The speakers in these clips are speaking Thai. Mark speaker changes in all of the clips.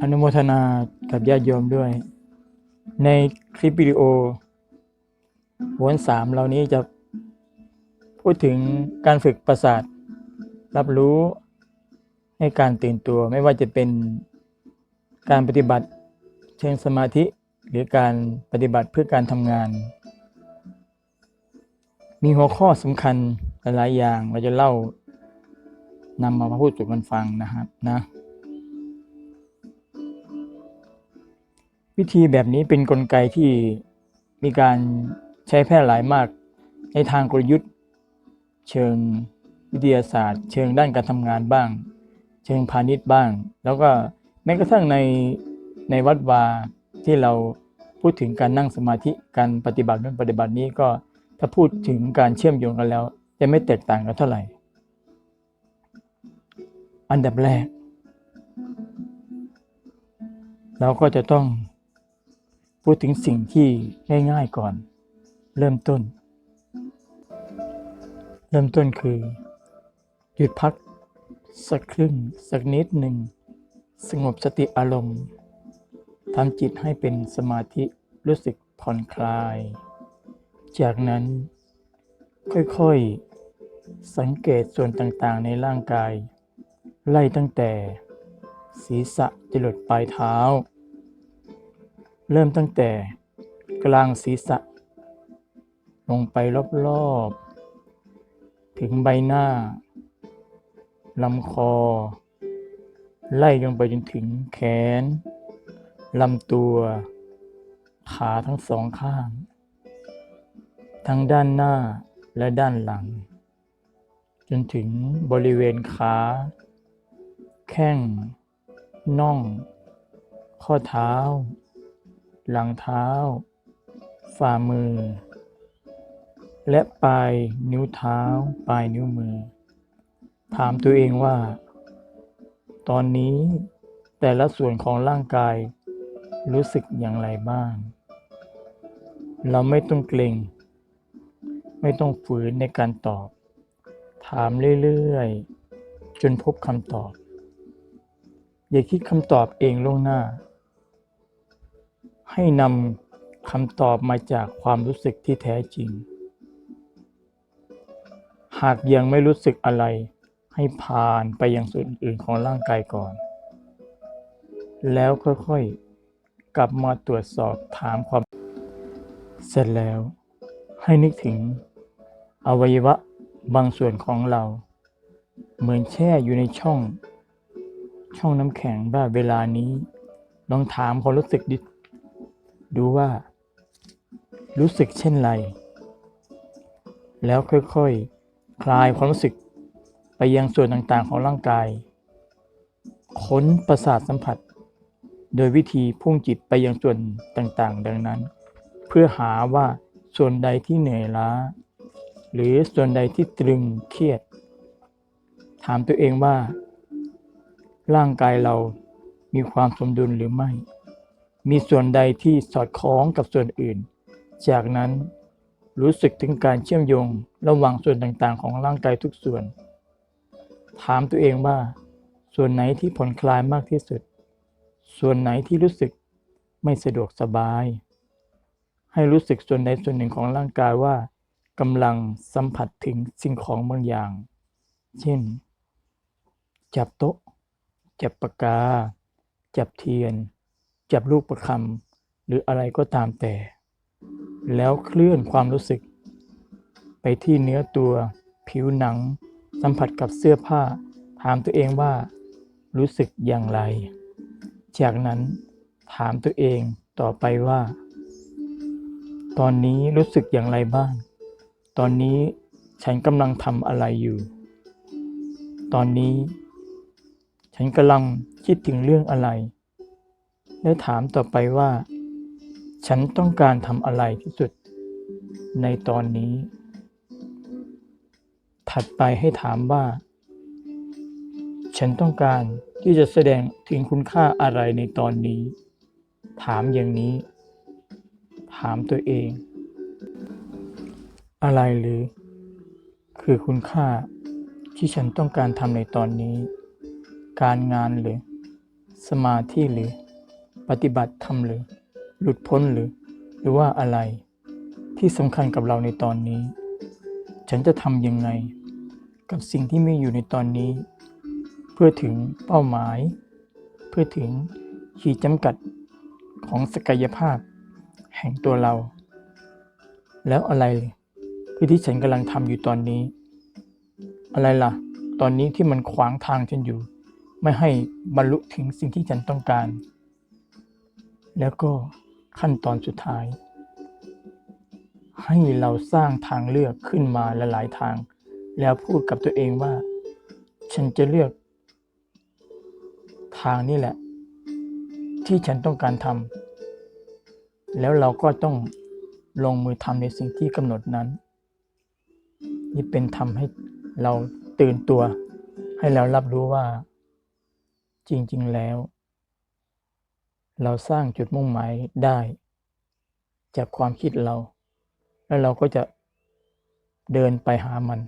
Speaker 1: อนุโมทนากับญาติโยมด้วย ในคลิปวิดีโอวนสามเหล่านี้จะพูดถึงการฝึกประสาท รับรู้ให้การตื่นตัวไม่ว่าจะเป็นการปฏิบัติเชิงสมาธิหรือการปฏิบัติเพื่อการทำงาน มีหัวข้อสำคัญหลายๆอย่างเราจะเล่านำมาพูดสู่กันฟังนะครับนะ วิธีแบบนี้เป็นนกลไกที่มีการใช้แพร่หลายมากในทางกลยุทธ์ เชิงวิทยาศาสตร์ เชิงด้านการทำงานบ้าง เชิงพาณิชย์บ้าง แล้วก็แม้กระทั่งในในวัดวาที่เราพูดถึงการนั่งสมาธิการปฏิบัตินั้นปฏิบัตินี้ก็ถ้าพูดถึงการเชื่อมโยงกันแล้วจะไม่แตกต่างกันเท่าไหร่ อันดับแรก เราก็จะต้อง พูดถึงสิ่งที่ง่ายๆก่อน เริ่มต้น เริ่มต้นคือ หยุดพักสักครึ่งสักนิดหนึ่ง สงบสติอารมณ์ทำจิตให้เป็นสมาธิรู้สึกผ่อนคลาย จากนั้นค่อยๆ สังเกตส่วนต่างๆในร่างกาย ไล่ตั้งแต่ ศีรษะจรดปลายเท้า เริ่มตั้งแต่กลางศีรษะ ลงไปรอบๆ ถึงใบหน้าลำคอ ไล่ลงไปจนถึงแขนลำตัว ขาทั้งสองข้าง ทั้งด้านหน้าและด้านหลัง จนถึงบริเวณขา แข้ง น่อง ข้อเท้า หลังเท้า ฝ่ามือ และปลายนิ้วเท้า ปลายนิ้วมือ ถามตัวเองว่า ตอนนี้แต่ละส่วนของร่างกายรู้สึกอย่างไรบ้าง เราไม่ต้องเกรงไม่ต้องฝืนในการตอบ ถามเรื่อยๆ จนพบคำตอบ อย่าคิดคำตอบเองล่วงหน้า ให้นำคำตอบมาจากความรู้สึกที่แท้จริง หากยังไม่รู้สึกอะไร ให้ผ่านไปยังส่วนอื่นของร่างกายก่อน แล้วค่อยๆ กลับมาตรวจสอบถามความ เสร็จแล้ว ให้นึกถึง อวัยวะบางส่วนของเรา เหมือนแช่อยู่ในช่อง ช่องน้ำแข็งว่าเวลานี้ ลองถามความรู้สึก ดูว่า รู้สึกเช่นไร แล้วค่อยๆคลายความรู้สึกไปยังส่วนต่างๆของร่างกาย ค้นประสาทสัมผัส โดยวิธีพุ่งจิตไปยังส่วนต่างๆ ดังนั้น เพื่อหาว่าส่วนใดที่เหนื่อยล้า หรือส่วนใดที่ตรึงเครียด ถามตัวเองว่า ร่างกายเรามีความสมดุลหรือไม่ มีส่วนใดที่สอดคล้องกับส่วนอื่น จากนั้นรู้สึกถึงการเชื่อมโยงระหว่างส่วนต่างๆ ของร่างกายทุกส่วน ถามตัวเองว่า ส่วนไหนที่ผ่อนคลายมากที่สุด ส่วนไหนที่รู้สึกไม่สะดวกสบาย ให้รู้สึกส่วนใดส่วนหนึ่งของร่างกายว่ากำลังสัมผัสถึงสิ่งของบางอย่าง เช่น จับโต๊ะ จับปากกา จับเทียน จับลูกประคำหรืออะไรก็ตามแต่ แล้วเคลื่อนความรู้สึก ไปที่เนื้อตัว ผิวหนัง สัมผัสกับเสื้อผ้า ถามตัวเองว่า รู้สึกอย่างไร จากนั้นถามตัวเองต่อไปว่า ตอนนี้รู้สึกอย่างไรบ้าง ตอนนี้ฉันกำลังทำอะไรอยู่ ตอนนี้ ฉันกำลังคิดถึงเรื่องอะไร และถามต่อไปว่า ฉันต้องการทำอะไรที่สุด ในตอนนี้ ถัดไปให้ถามว่า ฉันต้องการที่จะแสดงถึงคุณค่าอะไรในตอนนี้ ถามอย่างนี้ ถามตัวเอง อะไรหรือ คือคุณค่าที่ฉันต้องการทำในตอนนี้ การงานหรือ สมาธิหรือ ปฏิบัติธรรมหรือ หลุดพ้นหรือ หรือว่าอะไร ที่สำคัญกับเราในตอนนี้ ฉันจะทำยังไง กับสิ่งที่มีอยู่ในตอนนี้ เพื่อถึงเป้าหมาย เพื่อถึงขีดจำกัดของศักยภาพ แห่งตัวเรา แล้วอะไรคือที่ฉันกำลังทำอยู่ตอนนี้ อะไรล่ะ ตอนนี้ที่มันขวางทางฉันอยู่ ไม่ให้บรรลุถึงสิ่งที่ฉันต้องการ แล้วก็ขั้นตอนสุดท้าย ให้เราสร้างทางเลือกขึ้นมาหลายทาง แล้วพูดกับตัวเองว่า ฉันจะเลือกทางนี้แหละ ที่ฉันต้องการทำแล้วเราก็ต้องลงมือทำในสิ่งที่กำหนดนั้น นี่เป็นทำให้เราตื่นตัว ให้เรารับรู้ว่า จริง ๆ แล้ว เราสร้างจุดมุ่งหมายได้ จากความคิดเรา แล้วเราก็จะเดินไปหามัน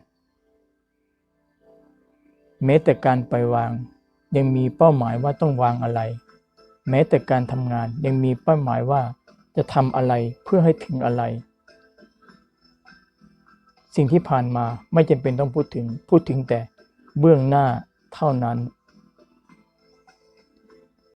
Speaker 1: แม้แต่การไปวาง ยังมีเป้าหมายว่าต้องวางอะไร แม้แต่การทำงานยังมีเป้าหมายว่าจะทำอะไรเพื่อให้ถึงอะไร สิ่งที่ผ่านมาไม่จำเป็นต้องพูดถึงพูดถึงแต่เบื้องหน้าเท่านั้น